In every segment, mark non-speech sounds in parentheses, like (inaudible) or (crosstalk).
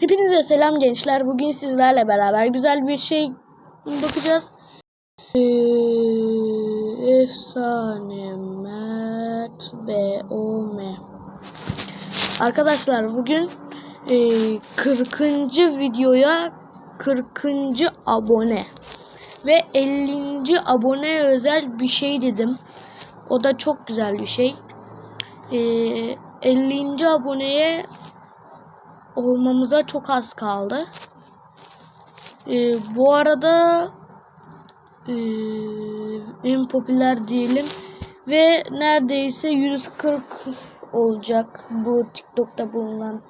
Hepinize selam gençler. Bugün sizlerle beraber güzel bir şey bakacağız. Ee, efsane Mert B.O.M. Arkadaşlar bugün e, 40. videoya 40. abone ve 50. abone özel bir şey dedim. O da çok güzel bir şey. Ee, 50. aboneye olmamıza çok az kaldı. Ee, bu arada ee, en popüler diyelim ve neredeyse 140 olacak bu TikTok'ta bulunan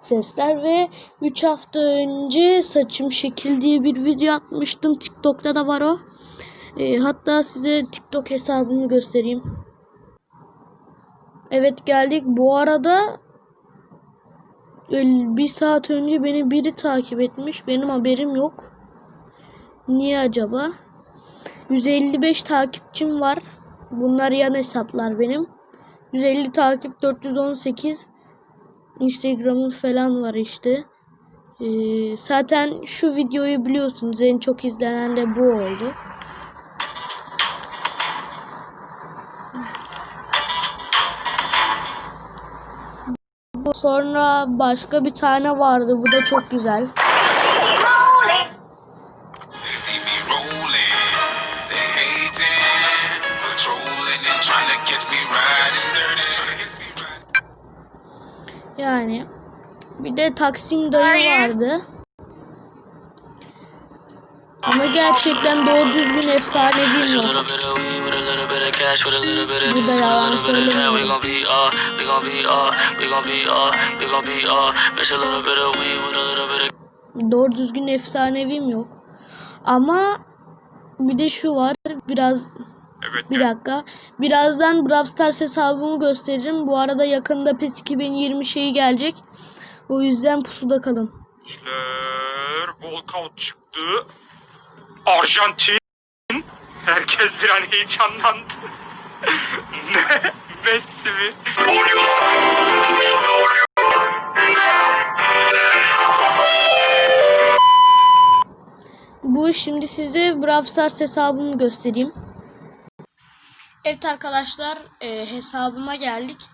sesler ve 3 hafta önce saçım şekil diye bir video atmıştım. TikTok'ta da var o. Ee, hatta size TikTok hesabımı göstereyim. Evet geldik. Bu arada bir saat önce beni biri takip etmiş. Benim haberim yok. Niye acaba? 155 takipçim var. Bunlar yan hesaplar benim. 150 takip 418 Instagram'ım falan var işte. Ee, zaten şu videoyu biliyorsunuz. En çok izlenen de bu oldu. Bu sonra başka bir tane vardı. Bu da çok güzel. Yani bir de Taksim dayı vardı. Ama gerçekten doğru düzgün efsanevi Mix cash with a little bit of this, with a yalan little bit of that. We gon' be uh, we gon' be uh, we gon' be uh, we gon' be uh. Mix a little bit of weed with a little bit of Doğru düzgün efsanevim yok. Ama bir de şu var. Biraz bir dakika. Birazdan Brawl Stars hesabımı göstereceğim. Bu arada yakında PES 2020 şeyi gelecek. O yüzden pusuda kalın. Volkan çıktı. Arjantin. Herkes bir an heyecanlandı. (laughs) Messi mi? Bu şimdi size Brawl Stars hesabımı göstereyim. Evet arkadaşlar e, hesabıma geldik.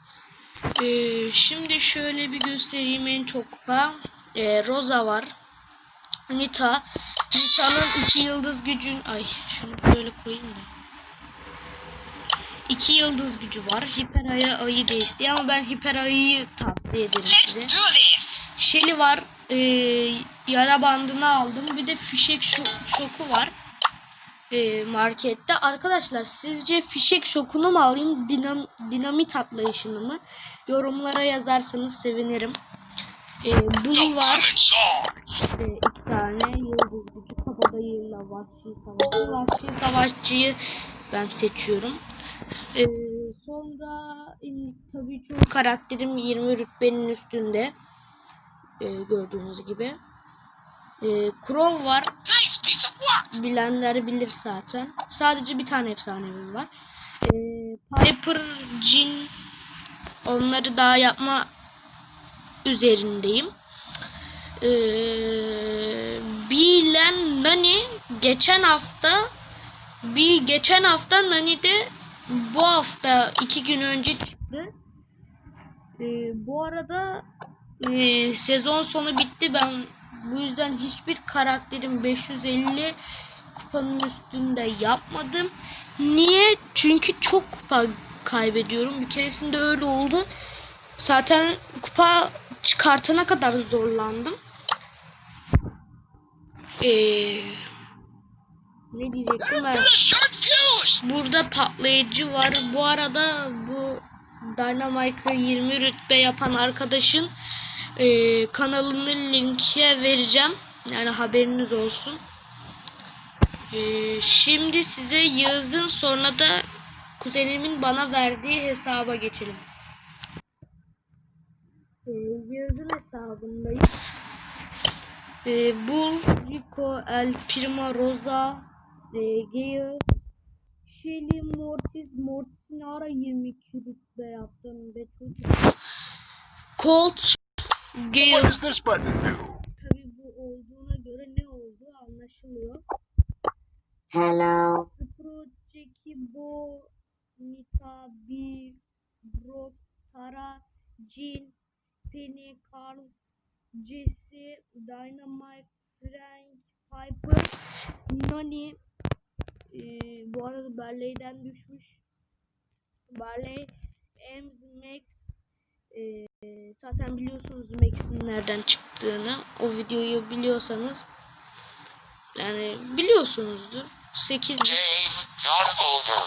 E, şimdi şöyle bir göstereyim en çok kupa. E, Rosa var. Nita. Nita'nın iki yıldız gücün... Ay şunu böyle koyayım da. İki yıldız gücü var. Hiper ayı ayı istiyor ama ben hiper ayıyı tavsiye ederim size. Shelly var. E, yara bandını aldım. Bir de fişek şoku var. E, markette. Arkadaşlar sizce fişek şokunu mu alayım? Dinam, dinamit atlayışını mı? Yorumlara yazarsanız sevinirim. E, bunu var. E, iki tane yıldız gücü. Kabadayıyla vahşi savaşçı. Vahşi savaşçıyı ben seçiyorum. E, sonra tabii çoğu karakterim 20 rütbenin üstünde. E, gördüğünüz gibi. E, Crow var. Bilenler bilir zaten. Sadece bir tane efsanevi var. E, Piper, Jin onları daha yapma üzerindeyim. E, Bilen Nani geçen hafta bir geçen hafta Nani de bu hafta iki gün önce çıktı. E, bu arada ee, sezon sonu bitti. Ben bu yüzden hiçbir karakterin 550 kupanın üstünde yapmadım. Niye? Çünkü çok kupa kaybediyorum. Bir keresinde öyle oldu. Zaten kupa çıkartana kadar zorlandım. Ee, ne diyecektim ben? Burada patlayıcı var. Bu arada bu Dynamite'ı 20 rütbe yapan arkadaşın e, kanalının linke vereceğim. Yani haberiniz olsun. E, şimdi size Yağız'ın sonra da kuzenimin bana verdiği hesaba geçelim. E, Yağız'ın hesabındayız. E, Bull, Rico, El Primo, Rosa, e, Gale, Shelly, Mortis, Mortis'in ara 22 rütbe yaptım be çocuk. Colt, Gale What does this button do? tabi bu olduğuna göre ne olduğu anlaşılıyor. Hello. Sprout, Jackie, Bo, Nita, B, Brock, Tara, Jean, Penny, Carl, Jesse, Dynamite, Frank, Piper, Nani. Ee, bu arada Barley'den düşmüş. Barley, Ems, Max. Ee, zaten biliyorsunuz Max'in nereden çıktığını. O videoyu biliyorsanız yani biliyorsunuzdur. 8 bit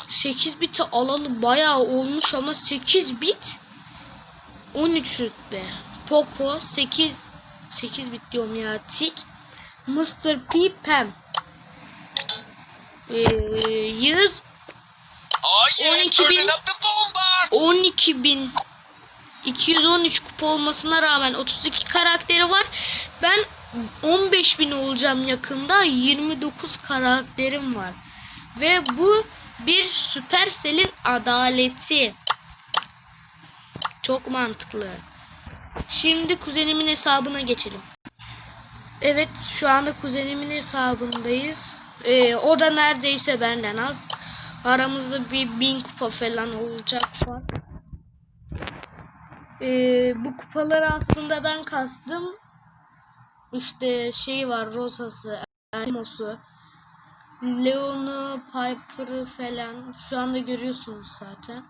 8 biti alalı bayağı olmuş ama 8 bit 13 rütbe. Poco 8 8 bit diyorum ya. Tik Mr. P Pam ee, Yağız 12 bin 12 bin 213 kupa olmasına rağmen 32 karakteri var. Ben 15 bin olacağım yakında. 29 karakterim var. Ve bu bir Supercell'in adaleti. Çok mantıklı. Şimdi kuzenimin hesabına geçelim. Evet şu anda kuzenimin hesabındayız. Ee, o da neredeyse benden az. Aramızda bir bin kupa falan olacak fark. Ee, bu kupaları aslında ben kastım. İşte şey var Rosa'sı, Elmos'u, Leon'u, Piper'ı falan. Şu anda görüyorsunuz zaten.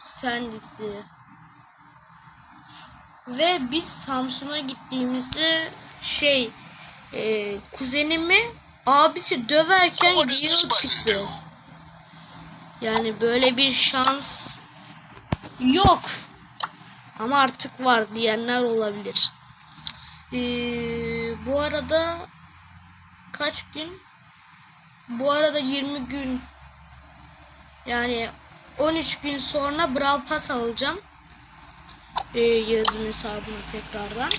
Sandy'si. Ve biz Samsun'a gittiğimizde şey e, kuzenimi abisi döverken button çıktı. Yani böyle bir şans yok. Ama artık var diyenler olabilir. Ee, bu arada kaç gün? Bu arada 20 gün yani 13 gün sonra Brawl Pass alacağım. Ee, yazın hesabına tekrardan.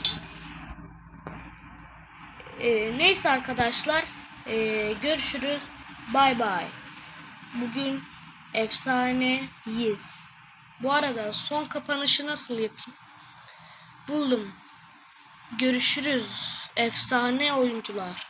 Ee, neyse arkadaşlar. Ee, görüşürüz. Bay bay. Bugün efsaneyiz. Bu arada son kapanışı nasıl yapayım? Buldum. Görüşürüz efsane oyuncular.